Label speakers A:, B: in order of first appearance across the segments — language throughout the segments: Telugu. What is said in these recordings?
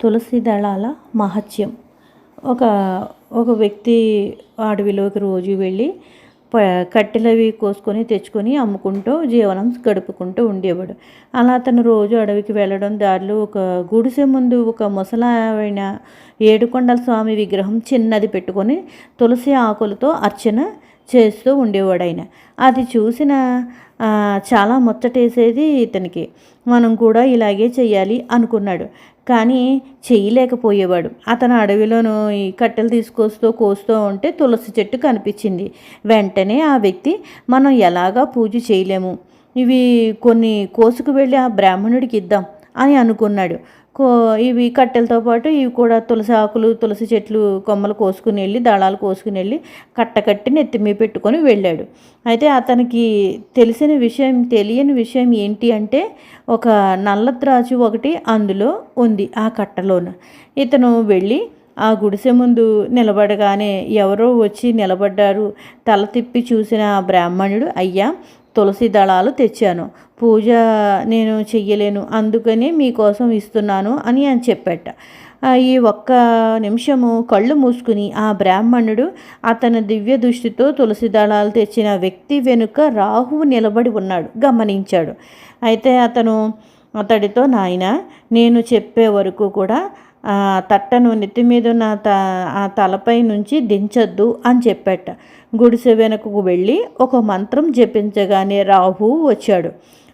A: తులసి దళాల మహత్యం. ఒక ఒక వ్యక్తి అడవిలోకి రోజు వెళ్ళి ప కట్టెలవి కోసుకొని తెచ్చుకొని అమ్ముకుంటూ జీవనం గడుపుకుంటూ ఉండేవాడు. అలా అతను రోజు అడవికి వెళ్ళడం దారిలో ఒక గుడిసె ముందు ఒక ముసలావిన ఏడుకొండల స్వామి విగ్రహం చిన్నది పెట్టుకొని తులసి ఆకులతో అర్చన చేస్తూ ఉండేవాడు ఆయన అది చూసిన చాలా ముచ్చటేసేది ఇతనికి. మనం కూడా ఇలాగే చేయాలి అనుకున్నాడు. కానీ చేయలేకపోయేవాడు. అతను అడవిలోనూ ఈ కట్టెలు తీసుకొస్తూ కోస్తూ ఉంటే తులసి చెట్టు కనిపించింది. వెంటనే ఆ వ్యక్తి మనం ఎలాగా పూజ చేయలేము? ఇవి కొన్ని కోసుకు వెళ్ళి ఆ బ్రాహ్మణుడికి ఇద్దాం అని అనుకున్నాడు. కో ఇవి కట్టెలతో పాటు ఇవి కూడా తులసి ఆకులు తులసి చెట్లు కొమ్మలు కోసుకుని వెళ్ళి దళాలు కోసుకుని వెళ్ళి కట్టకట్టి నెత్తి మీద పెట్టుకొని వెళ్ళాడు. అయితే అతనికి తెలిసిన విషయం తెలియని విషయం ఏంటి అంటే ఒక నల్ల ద్రాచు ఒకటి అందులో ఉంది ఆ కట్టలోన. ఇతను వెళ్ళి ఆ గుడిసె ముందు నిలబడగానే ఎవరో వచ్చి నిలబడ్డారు. తల తిప్పి చూసిన బ్రాహ్మణుడు అయ్యా తులసి దళాలు తెచ్చాను. పూజ నేను చెయ్యలేను అందుకని మీకోసం ఇస్తున్నాను అని అని చెప్పాట. ఈ ఒక్క నిమిషము కళ్ళు మూసుకుని ఆ బ్రాహ్మణుడు అతని దివ్య దృష్టితో తులసి దళాలు తెచ్చిన వ్యక్తి వెనుక రాహువు నిలబడి ఉన్నాడు గమనించాడు. అయితే అతను అతడితో నాయన నేను చెప్పే వరకు కూడా తట్టను నెత్తి మీద ఉన్న త ఆ తలపై నుంచి దించొద్దు అని చెప్పాట. గుడిసె వెనుకకు వెళ్ళి ఒక మంత్రం జపించగానే రాహు వచ్చాడు.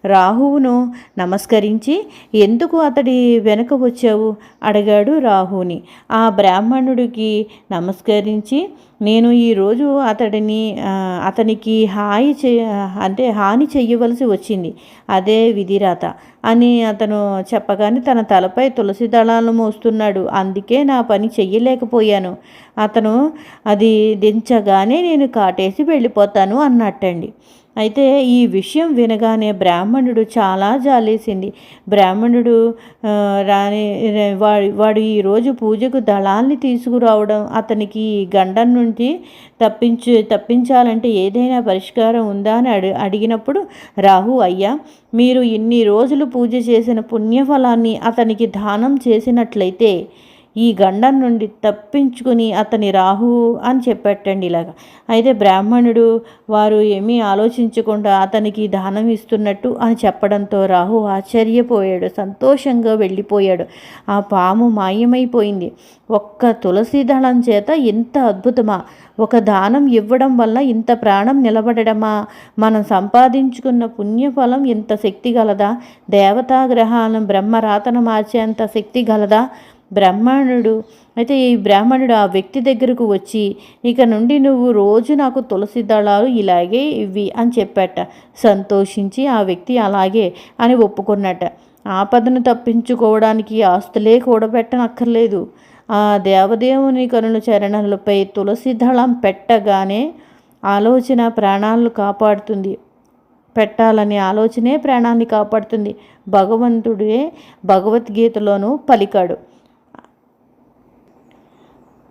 A: రాహువును నమస్కరించి ఎందుకు అతడి వెనుక వచ్చావు? అడిగాడు రాహుని ఆ బ్రాహ్మణుడికి నమస్కరించి నేను ఈరోజు అతడిని అతనికి హాయి చే అంటే హాని చెయ్యవలసి వచ్చింది. అదే విధిరాత అని అతను చెప్పగానే తన తలపై తులసి దళాలను మోస్తున్నాడు. అందుకే నా పని చెయ్యలేకపోయాను. అతను అది దించగానే నేను కాటేసి వెళ్ళిపోతాను అన్నట్టండి. అయితే ఈ విషయం వినగానే బ్రాహ్మణుడు చాలా జాలేసింది. బ్రాహ్మణుడు రాని వాడు వాడు ఈరోజు పూజకు దళాల్ని తీసుకురావడం అతనికి ఈ గండం నుండి తప్పించు తప్పించాలంటే ఏదైనా పరిష్కారం ఉందా అని అడి అడిగినప్పుడు రాహు అయ్యా మీరు ఇన్ని రోజులు పూజ చేసిన పుణ్యఫలాన్ని అతనికి దానం చేసినట్లయితే ఈ గండం నుండి తప్పించుకుని అతని రాహు అని చెప్పట్టండి ఇలాగ. అయితే బ్రాహ్మణుడు వారు ఏమీ ఆలోచించకుండా అతనికి దానం ఇస్తున్నట్టు అని చెప్పడంతో రాహు ఆశ్చర్యపోయాడు సంతోషంగా వెళ్ళిపోయాడు. ఆ పాము మాయమైపోయింది. ఒక్క తులసి దళం చేత ఇంత అద్భుతమా? ఒక దానం ఇవ్వడం వల్ల ఇంత ప్రాణం నిలబడడమా? మనం సంపాదించుకున్న పుణ్యఫలం ఇంత శక్తి గలదా? దేవతాగ్రహాలను బ్రహ్మరాతన మార్చేంత శక్తి గలదా? బ్రాహ్మణుడు అయితే ఈ బ్రాహ్మణుడు ఆ వ్యక్తి దగ్గరకు వచ్చి ఇక నుండి నువ్వు రోజు నాకు తులసి దళాలు ఇలాగే ఇవి అని చెప్పాట. సంతోషించి ఆ వ్యక్తి అలాగే అని ఒప్పుకున్నట. ఆపదను తప్పించుకోవడానికి ఆస్తులే కూడబెట్టనక్కర్లేదు. ఆ దేవదేవుని కనుల చరణలపై తులసి దళం పెట్టగానే ఆలోచన ప్రాణాలను కాపాడుతుంది. పెట్టాలనే ఆలోచనే ప్రాణాన్ని కాపాడుతుంది. భగవంతుడే భగవద్గీతలోనూ పలికాడు.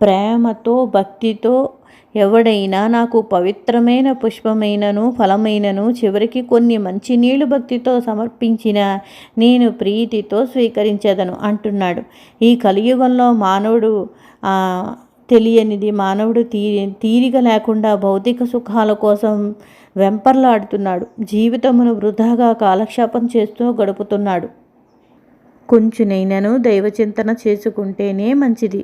A: ప్రేమతో భక్తితో ఎవడైనా నాకు పవిత్రమైన పుష్పమైనను ఫలమైనను చివరికి కొన్ని మంచి నీళ్ళు భక్తితో సమర్పించిన నేను ప్రీతితో స్వీకరించదను అంటున్నాడు. ఈ కలియుగంలో మానవుడు తెలియనిది మానవుడు తీ తీరిక లేకుండా భౌతిక సుఖాల కోసం వెంపర్లాడుతున్నాడు. జీవితమును వృధాగా కాలక్షేపం చేస్తూ గడుపుతున్నాడు. కొంచెనైనను దైవచింతన చేసుకుంటేనే మంచిది.